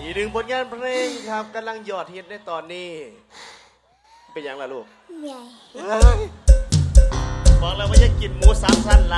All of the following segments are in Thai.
อีกหนึ่งผลงานเพลงครับกำลังยอดฮิตในตอนนี้ เป็นยังล่ะลูกเหนื่บอกแล้วว่าอย่กินหมูสามชั้นไหล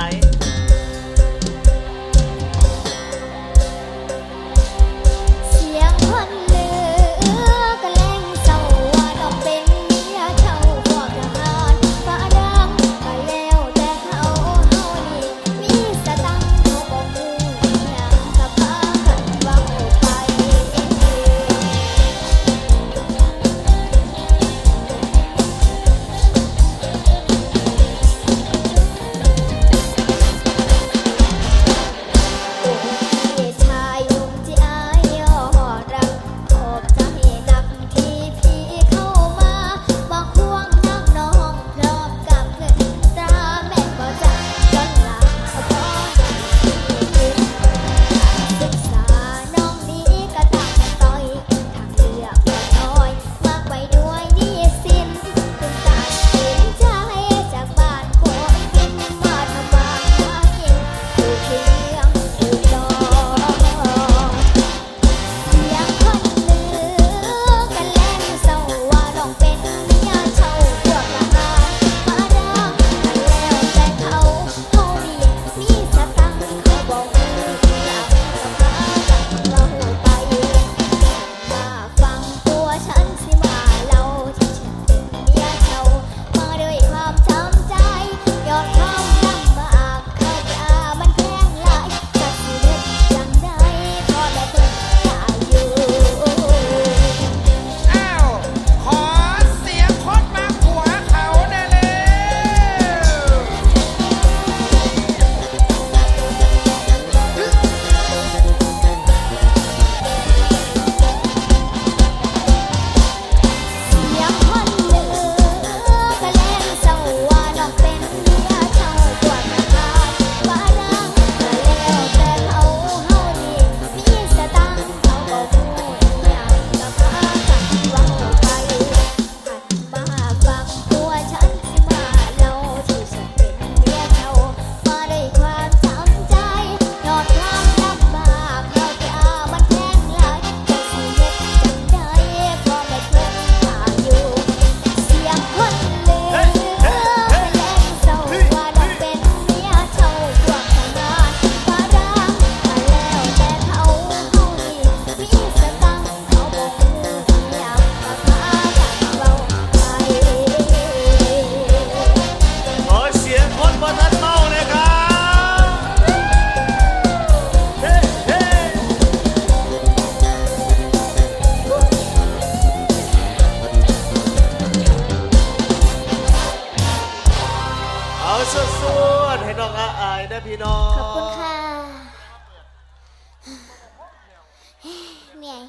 พี่น้องละอายนะพี่น้องขอบคุณค่ะเหนื่อย